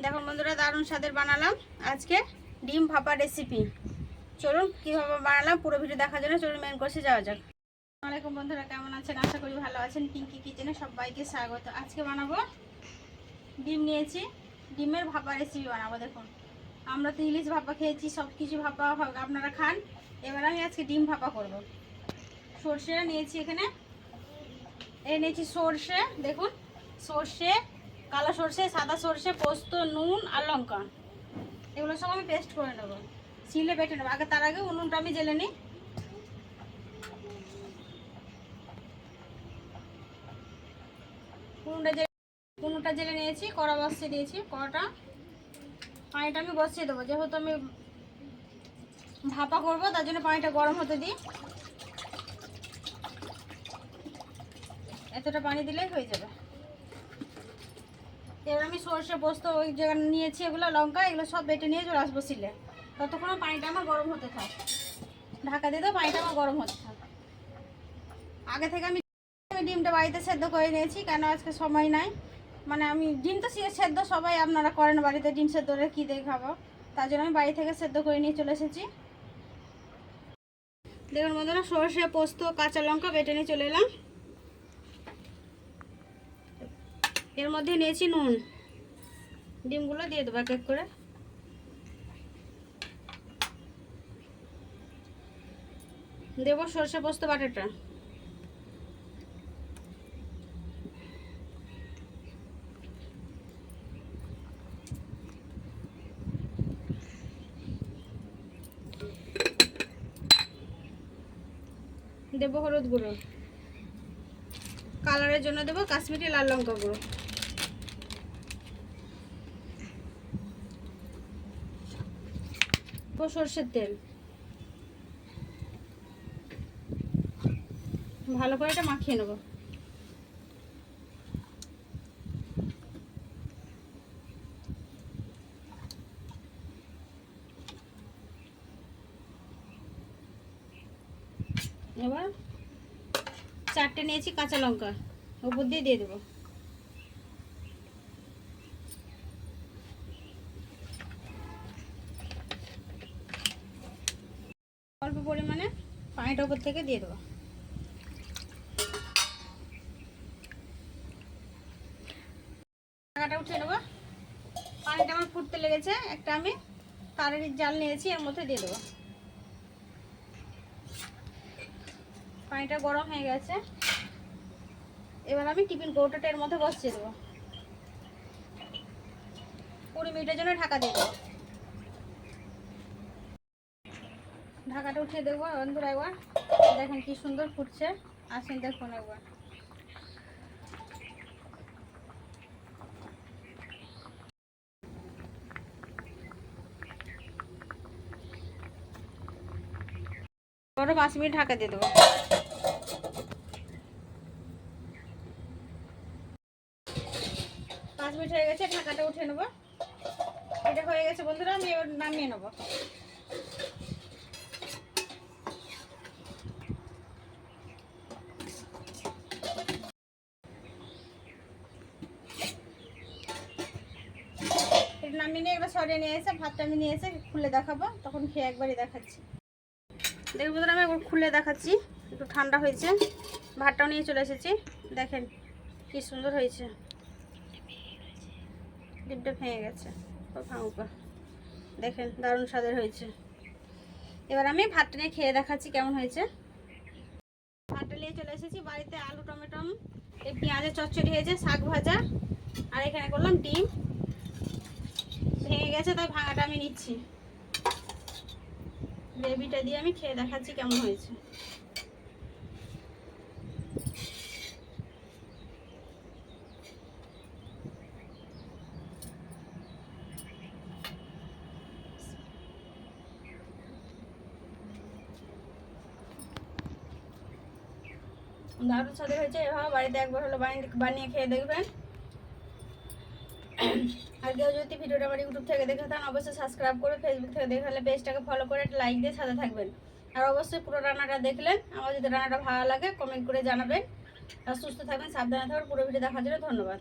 দেখুন বন্ধুরা দারুণ স্বাদের বানালাম। আজকে ডিম ভাপা রেসিপি চলুন কীভাবে বানালাম পুরো ভিডিও দেখার জন্য চলুন মেন কোর্সে যাওয়া যাক। আসসালামাইকুম বন্ধুরা, কেমন আছেন? আশা করি ভালো আছেন। পিঙ্কি কিচেনে সবাইকে স্বাগত। আজকে বানাবো ডিম নিয়েছি। ডিমের ভাপা রেসিপি বানাবো, দেখুন। আমরা তো ইলিশ ভাপা খেয়েছি সব কিছু ভাপা আপনারা খান। এবার আমি আজকে ডিম ভাপা করব। সর্ষে নিয়েছি এখানে। এ নিয়েছি সর্ষে, দেখুন। সর্ষে কালো সর্ষে, সাদা সর্ষে, পোস্ত, নুন আর লঙ্কা। এগুলো সব আমি পেস্ট করে নেব। শিলে বেটে নেব। আগে তার আগে উনুনটা আমি জেলে নিই। উনুনটা জেলে উনুনটা জেলে নিয়েছি, কড়া বসিয়ে দিয়েছি, কড়াটা। পানিটা আমি বসিয়ে দেবো। যেহেতু আমি ভাপা করব, তার জন্য পানিটা গরম হতে দিই। এতটা পানি দিলেই হয়ে যাবে। এবার আমি সর্ষে, পোস্ত ওই জায়গা নিয়েছি, এগুলো লঙ্কা, এগুলো সব বেটে নিয়ে চলে আসব শিলে ততক্ষণ পানিটা আমার গরম হতে থাক। ঢাকা দিয়ে তো পানিটা আমার গরম হতে থাক। আগে থেকে আমি আমি ডিমটা বাড়িতে সেদ্ধ করে নিয়েছি, কেন আজকে সময় নাই? মানে আমি ডিম তো সেদ্ধ সবাই আপনারা করেন বাড়িতে, ডিম সেদ্ধ করে কী দিয়ে খাব? তার জন্য আমি বাড়ি থেকে সেদ্ধ করে নিয়ে চলে এসেছি। দেখুন বন্ধুরা, সর্ষে, পোস্ত, কাঁচা লঙ্কা বেটে নিয়ে চলে এলাম। এর মধ্যে নিয়েছি নুন। ডিমগুলো দিয়ে দেবো এক এক করে। দেবো সর্ষে পোস্ত বাটাটা। দেবো হলুদ গুঁড়ো। কালারের জন্য দেবো কাশ্মীরি লাল লঙ্কা গুঁড়ো। সর্ষের তেল। ভালো করে এটা মাখিয়ে নেব। এবার চারটে নিয়েছি কাঁচা লঙ্কা ওপর দিয়ে দিয়ে দেবো। পরিমাণে পানিটা ওপর থেকে দিয়ে দেবো। টাকাটা উঠিয়ে নেব। পানিটা আমার ফুটতে লেগেছে, একটা আমি তারের জাল নিয়েছি, এর মধ্যে দিয়ে দেবো। পানিটা গরম হয়ে গেছে। এবার আমি টিফিন কৌটোটা এর মধ্যে বসিয়ে দেবো। কুড়ি মিনিটের জন্য ঢাকা দিয়ে দেবো। ঢাকাটা উঠিয়ে দেবো বন্ধুরা একবার দেখেন কি সুন্দর ফুটছে। আসেন, দেখুন একবার। আরও পাঁচ মিনিট ঢাকা দিয়ে দেবো। পাঁচ মিনিট হয়ে গেছে, ঢাকাটা উঠে নেব। এটা হয়ে গেছে বন্ধুরা, আমি এবার নামিয়ে নেব। নামিয়ে নিয়ে সরিয়ে নিয়ে এসে, ভাতটা আমি নিয়ে এসে খুলে দেখাবো। তখন খেয়ে একবারই দেখাচ্ছি। দেখুন বন্ধুরা, আমি খুলে দেখাচ্ছি। একটু ঠান্ডা হয়েছে। ভাতটাও নিয়ে চলে এসেছি। দেখেন কি সুন্দর হয়েছে। ডিমটা ভেঙে গেছে। দেখেন দারুণ স্বাদের হয়েছে। এবার আমি ভাতটা নিয়ে খেয়ে দেখাচ্ছি কেমন হয়েছে। ভাতটা নিয়ে চলে এসেছি বাড়িতে আলু, টমেটো, এই পেঁয়াজের চচ্চড়ি হয়েছে, শাক ভাজা, আর এখানে করলাম ডিম। ভেঙে গেছে, তাই ভাঙাটা আমি নিচ্ছি। গ্রেভিটা দিয়ে আমি খেয়ে দেখাচ্ছি কেমন হয়েছে। দারুণ স্বাদের হয়েছে, এভাবে বাড়িতে একবার হলো বানিয়ে খেয়ে দেখবেন। কেউ যদি ভিডিওটা আমার ইউটিউব থেকে দেখে থাকেন, অবশ্যই সাবস্ক্রাইব করে ফেসবুক থেকে দেখে তাহলে পেজটাকে ফলো করে লাইক দিয়ে সাথে থাকবেন। আর অবশ্যই পুরো রান্নাটা দেখলেন, আমার যদি রান্নাটা ভালো লাগে কমেন্ট করে জানাবেন। আর সুস্থ থাকবেন, সাবধানে থাকবেন পুরো ভিডিও দেখার জন্য ধন্যবাদ।